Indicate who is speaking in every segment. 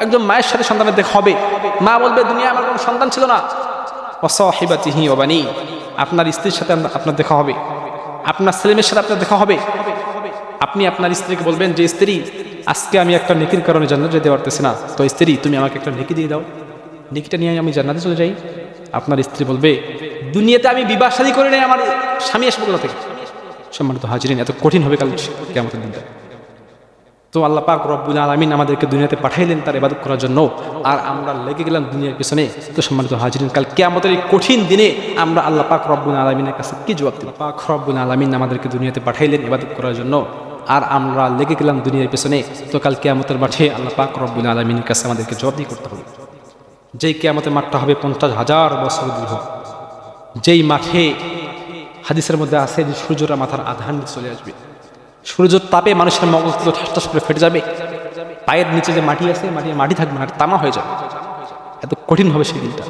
Speaker 1: একজন মায়ের সাথে সন্তানের দেখা হবে। মা বলবে দুনিয়া আমার কোনো সন্তান ছিল না। অসহিবাতিহি ওবানি আপনার স্ত্রীর সাথে আপনার- আপনার দেখা হবে। আপনার ছেলেমেয়ের সাথে আপনার দেখা হবে। আপনি আপনার স্ত্রীকে বলবেন যে, স্ত্রী, আজকে আমি একটা নেকির কারণে জান্নাত যেতে পারতেছি না। তো, স্ত্রী, তুমি আমাকে একটা নেকি দিয়ে দাও। নেকিটা নিয়ে আমি জান্নাতে চলে যাই। আপনার স্ত্রী বলবে, দুনিয়াতে আমি বিবাহ শাদী করে নেই আমার স্বামী আসবে কোথা থেকে? সম্মানিত হাজিরিন, এত কঠিন হবে কাল কেমন দিনটা। তো আল্লাহ পাক রব্বুল আলমিন আমাদেরকে দুনিয়াতে পাঠাইলেন তার ইবাদত করার জন্য। আর আমরা লেগে গেলাম দুনিয়ার পিছনে। তো সম্মানিত হাজিরিন, কাল কেয়ামতের এই কঠিন দিনে আমরা আল্লাহ পাক রব্বুল আলমিনের কাছে কি জবাব দিব? পাক রব্বুল আলমিন আমাদেরকে দুনিয়াতে পাঠাইলেন ইবাদত করার জন্য। আর আমরা লেগে গেলাম দুনিয়ার পিছনে। তো কাল কেয়ামতের মাঠে আল্লাহ পাক রব্বুল আলমিনের কাছে আমাদেরকে জবাব দিয়ে করতে হবে। যেই কেয়ামতের মাঠটা হবে পঞ্চাশ হাজার বছর দীর্ঘ। যেই মাঠে হাদিসের মধ্যে আছে যে সূর্যরা মাথার আধান চলে আসবে। সূর্যের তাপে মানুষের মগজ তো ঠাস ঠাস করে ফেটে যাবে। পায়ের নিচে যে মাটি আছে মাটি মাটি থাকবে না তামা হয়ে যাবে। এত কঠিন হবে সেই দিনটা।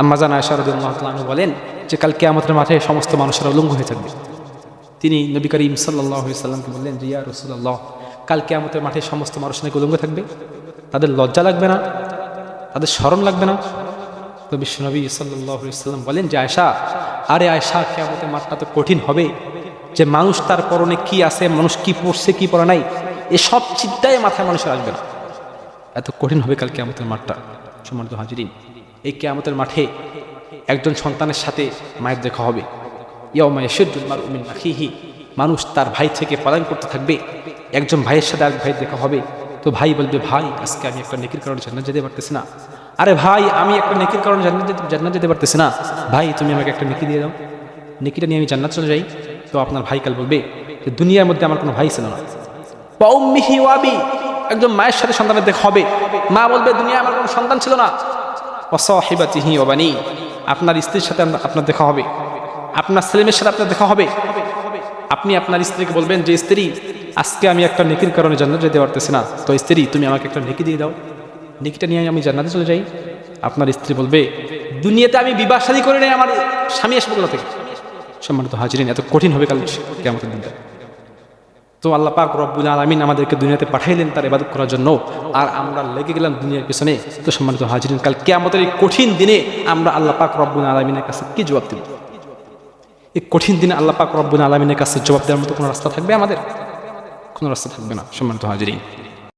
Speaker 1: আম্মাজান আয়সারদুল্লাহ বলেন যে কালকে কেয়ামতের মাঠে সমস্ত মানুষেরা উলঙ্গ হয়ে থাকবে। তিনি নবী করিম সাল্লাহ সাল্লামকে বললেন যে, ইয়া রসুল্লাহ কাল কেয়ামতের মাঠে সমস্ত মানুষ নাকি উলঙ্গ থাকবে? তাদের লজ্জা লাগবে না? তাদের স্মরণ লাগবে না? তো বিশ্বনবী সাল্লাহ সাল্লাম বলেন যে আয়সা আরে আয়সা কেয়ামতের মাঠটা তো কঠিন হবে। যে মানুষ তার পরনে কি আছে, মানুষ কি পড়ছে কি পড়া নাই এসব চিন্তায় মাথায় মানুষের আসবে না। এত কঠিন হবে কাল কেয়ামতের মাঠটা, সম্মানিত হাজিরিন। এই কেয়ামতের মাঠে একজন সন্তানের সাথে মায়ের দেখা হবে। ইয়াউমা ইয়াশুদ্দুল মারউ মিন আখিহি, মানুষ তার ভাই থেকে পলায়ন করতে থাকবে। একজন ভাইয়ের সাথে আরেক ভাই দেখা হবে। তো ভাই বলবে, ভাই, আজকে আমি একটা নেকির কারণে জান্নাত যেতে পারতেছি না। আরে ভাই, আমি একটা নেকির কারণে জান্নাত জান্নাত যেতে পারতেছি না। ভাই, তুমি আমাকে একটা নেকি দিয়ে দাও। নেকিটা নিয়ে আমি জান্নাত চলে যাই। তো আপনার ভাই কাল বলবে যে দুনিয়ার মধ্যে আমার কোনো ভাই ছিল না। পৌমিহি ওয়াবি একজন মায়ের সাথে সন্তানের দেখা হবে। মা বলবে দুনিয়া আমার কোনো সন্তান ছিল না। অসহিবাতিহি ওবানি আপনার স্ত্রীর সাথে আপনার- দেখা হবে। আপনার ছেলেমেয়ের সাথে আপনার দেখা হবে। আপনি আপনার স্ত্রীকে বলবেন যে, স্ত্রী, আজকে আমি একটা নেকির কারণে জান্নাত যেতে পারতেছি না। তো স্ত্রী, তুমি আমাকে একটা নেকি দিয়ে দাও। নেকিটা নিয়ে আমি জান্নাতে চলে যাই। আপনার স্ত্রী বলবে, দুনিয়াতে আমি বিবাহ শাদী করে নেই আমার স্বামী আসবে থেকে? সম্মানিত হাজিরিন, এত কঠিন হবে কাল কেমন দিনটা। তো আল্লাহ পাক রব্বুল আলমিন আমাদেরকে দুনিয়াতে পাঠাইলেন তার ইবাদত করার জন্য। আর আমরা লেগে গেলাম দুনিয়ার পিছনে। তো সম্মানিত হাজিরিন, কাল কেয়ামতের এই কঠিন দিনে আমরা আল্লাহ পাক রব্বুল আলমিনের কাছে কি জবাব দেব? এই কঠিন দিনে আল্লাহ পাক রব্বুল আলমিনের কাছে জবাব দেওয়ার মতো কোনো রাস্তা থাকবে আমাদের? কোনো রাস্তা থাকবে না, সম্মানিত হাজিরিন।